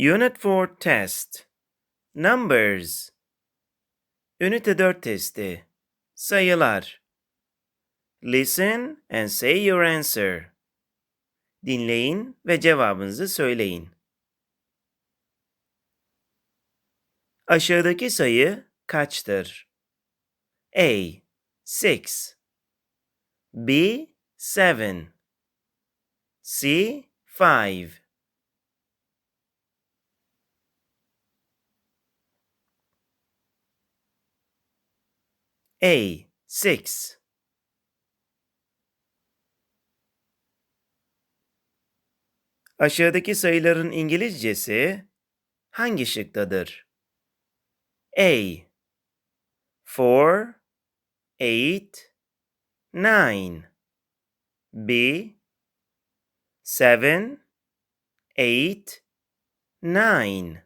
Unit 4 Test Numbers Ünite 4 testi Sayılar Listen and say your answer. Dinleyin ve cevabınızı söyleyin. Aşağıdaki sayı kaçtır? A. 6 B. 7 C. 5 A. 6 Aşağıdaki sayıların İngilizcesi hangi şıktadır? A 4 8 9 B 7 8 9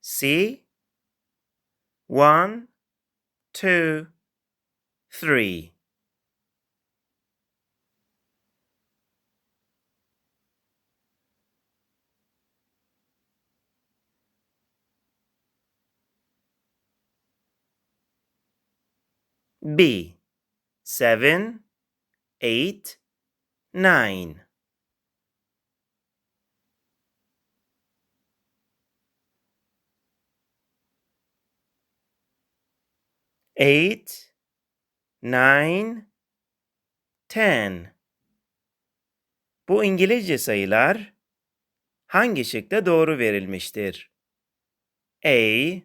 C 1 2 3 B. Seven, eight, nine. Eight, nine, ten. Bu İngilizce sayılar hangi şıkta doğru verilmiştir? A,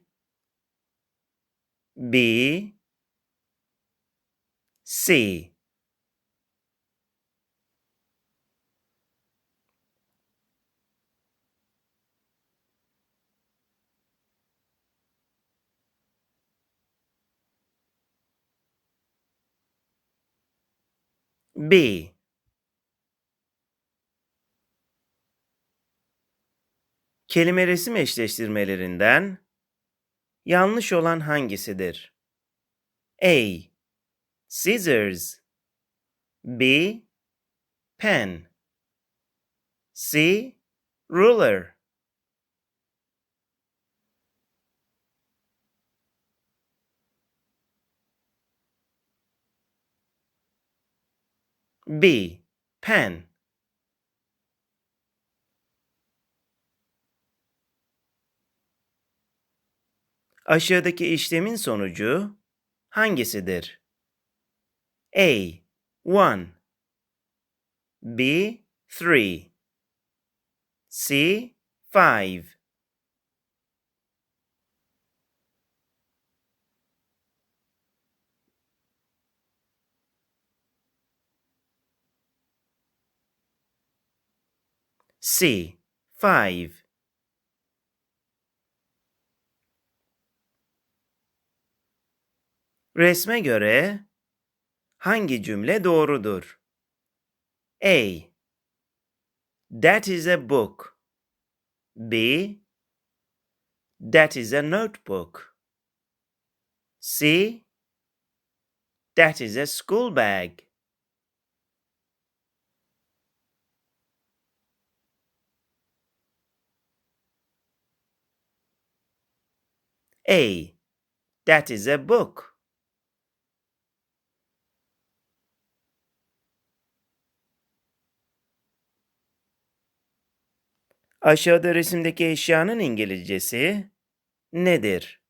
B, C. B. Kelime resim eşleştirmelerinden yanlış olan hangisidir? A. Scissors B. Pen C. Ruler B. Pen Aşağıdaki işlemin sonucu hangisidir? A. 1 B. 3 C. 5 C. 5 Resme göre Hangi cümle doğrudur? A. That is a book. B. That is a notebook. C. That is a school bag. A. That is a book. Aşağıda resimdeki eşyanın İngilizcesi nedir?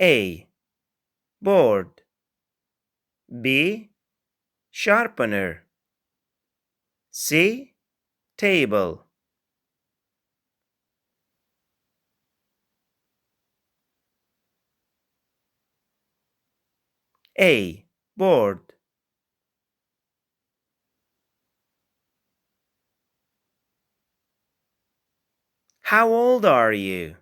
A. Board B. Sharpener C. Table A. Board How old are you?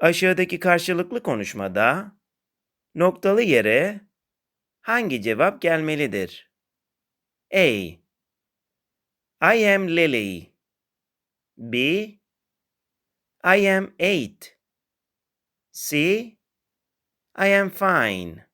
Aşağıdaki karşılıklı konuşmada noktalı yere hangi cevap gelmelidir? A. I am Lily. B. I am eight. C. I am fine.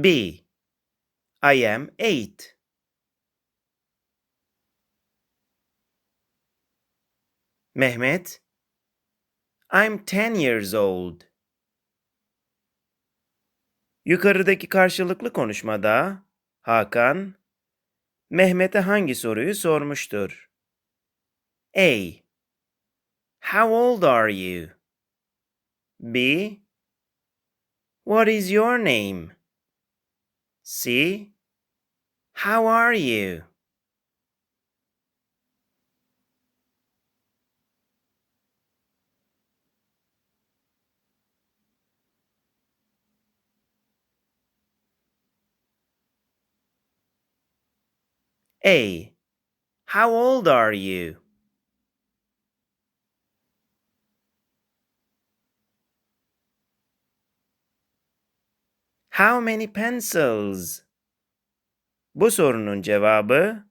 B. I am eight. Mehmet, I'm ten years old. Yukarıdaki karşılıklı konuşmada Hakan Mehmet'e hangi soruyu sormuştur? A. How old are you? B. What is your name? C. How are you? A. How old are you? How many pencils? Bu sorunun cevabı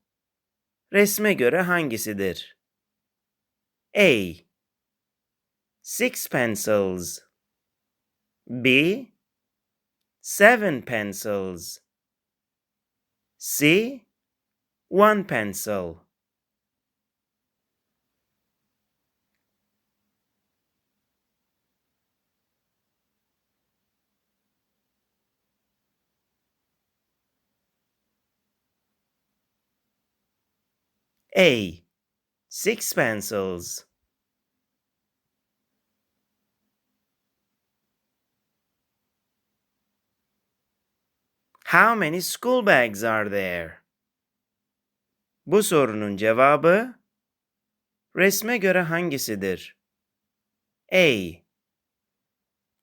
resme göre hangisidir? A. Six pencils. B. Seven pencils. C. One pencil. A. Six pencils. How many school bags are there? Bu sorunun cevabı resme göre hangisidir? A.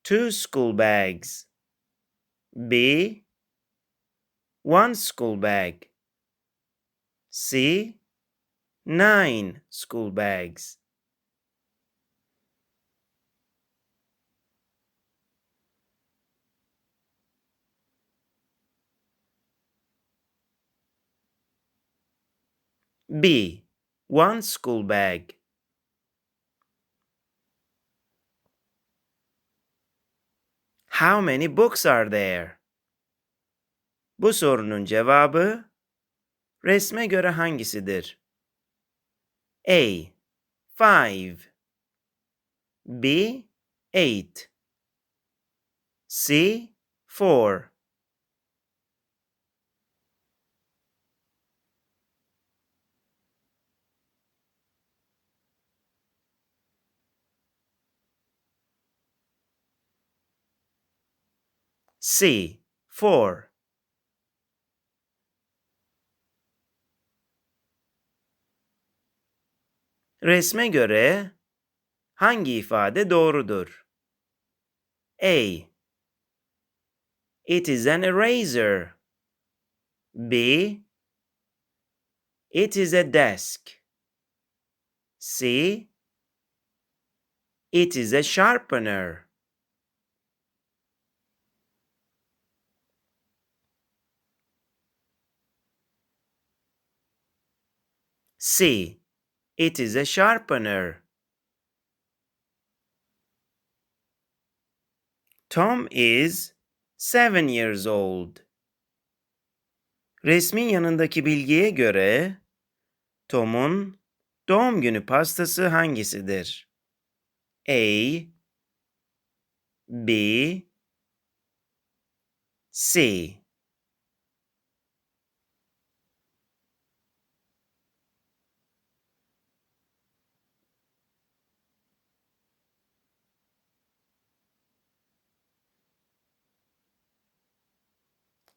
Two school bags. B. One school bag. C. Nine school bags. B. One school bag. How many books are there? Bu sorunun cevabı resme göre hangisidir? A. Five. B. Eight. C. Four. C. Four. Resme göre hangi ifade doğrudur? A. It is an eraser. B. It is a desk. C. It is a sharpener. C. It is a sharpener. Tom is seven years old. Resmin yanındaki bilgiye göre Tom'un doğum günü pastası hangisidir? A B C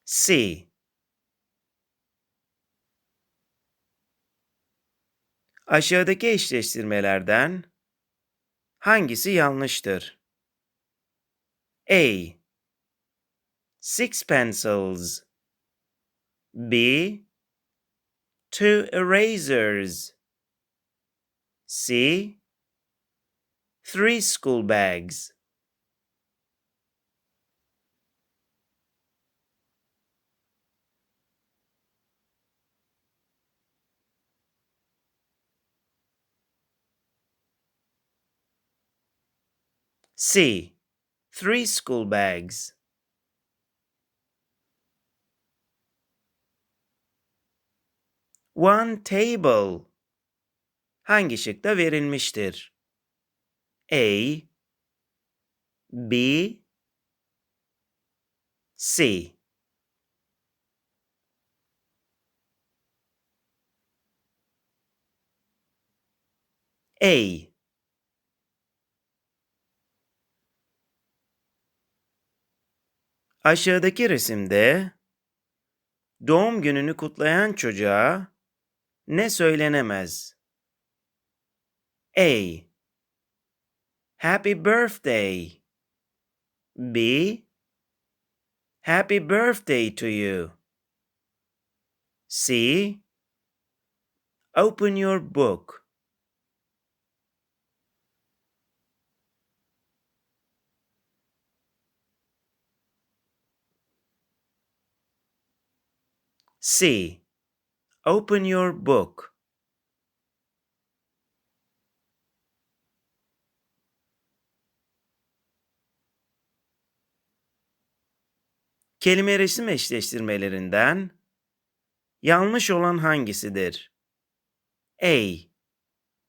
C. Aşağıdaki eşleştirmelerden hangisi yanlıştır? A. Six pencils. B. Two erasers. C. Three school bags. C. Three school bags. One table. Hangi şıkta verilmiştir? A. B. C. A. Aşağıdaki resimde doğum gününü kutlayan çocuğa ne söylenemez? A. Happy birthday. B. Happy birthday to you. C. Open your book. C. Open your book. Kelime resim eşleştirmelerinden yanlış olan hangisidir? A.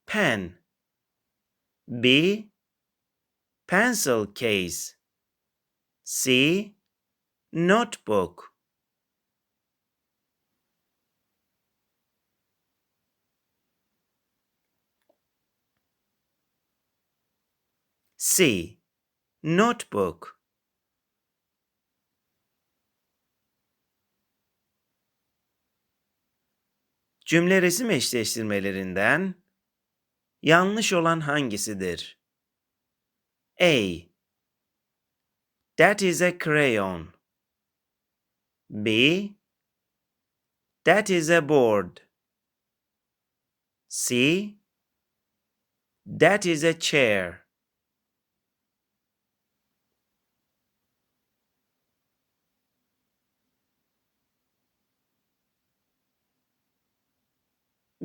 Pen B. Pencil case C. Notebook C. Notebook Cümle resim eşleştirmelerinden yanlış olan hangisidir? A. That is a crayon. B. That is a board. C. That is a chair.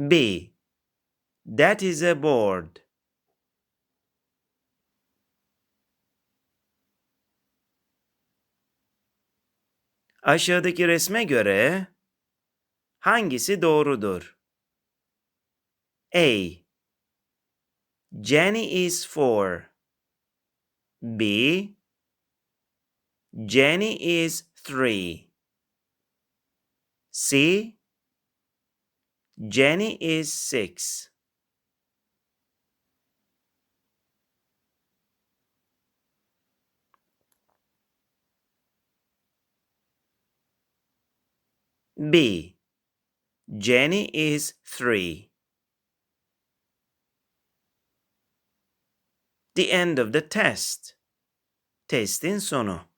B. That is a board. Aşağıdaki resme göre hangisi doğrudur? A. Jenny is four. B. Jenny is three. C. Jenny is six. B. Jenny is three. The end of the test. Testin sonu.